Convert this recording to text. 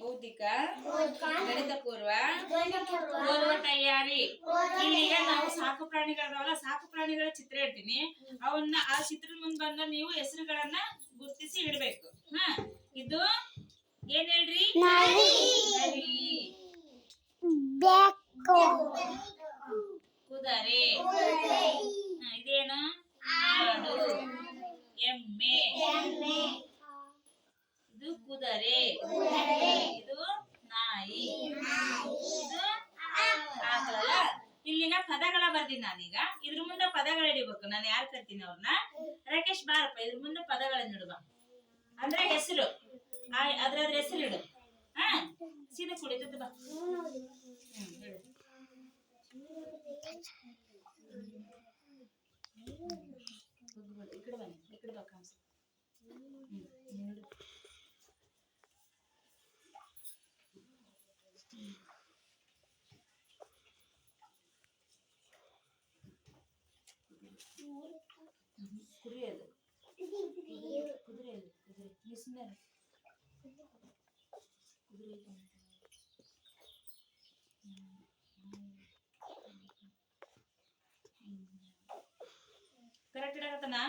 ಬೌದ್ಧಿಕ ಗಣಿತ ಪೂರ್ವ ಓದುವ ತಯಾರಿ. ಈಗ ನಾವು ಸಾಕು ಪ್ರಾಣಿಗಳದಾವಲ್ಲ ಸಾಕು ಪ್ರಾಣಿಗಳ ಚಿತ್ರ ಇಡ್ತೀನಿ. ಅವನ್ನ ಆ ಚಿತ್ರದ ಮುಂದ್ ಬಂದ ನೀವು ಹೆಸರುಗಳನ್ನ ಗುರ್ತಿಸಿ ಇಡ್ಬೇಕು. ಹಾ ಇದು ಏನ್ ಹೇಳ್ರಿ? ನರಿ ಕುದರೆ. ಇದೇನು? ಆಡು. ಎಮ್ಮೆ. ಇದು ಕುದರೆ ಇದು ನಾಯಿ ಇದು ಆಕಳಲ್ಲ ಇಲ್ಲಿನ ಪದಗಳ ಬರ್ದಿನಿ ನಾನೀಗ. ಇದ್ರ ಮುಂದೆ ಪದಗಳ ಹಿಡಿಬೇಕು. ನಾನು ಯಾರು ಕರ್ತೀನಿ ಅವ್ರನ್ನ? ರಾಕೇಶ್ ಬಾರಪ್ಪ, ಇದ್ರ ಮುಂದೆ ಪದಗಳನ್ನ ಇಡುವ. ಅಂದ್ರೆ ಹೆಸರು. ಅದ್ರದ್ರ ಹೆಸರು ಇಡು. ಹಾ? ಸೀದಾ ಕುಡಿತದ ಬಾ. ಬನ್ನಿ చేస్తున్నారు కరెక్ట్ కదా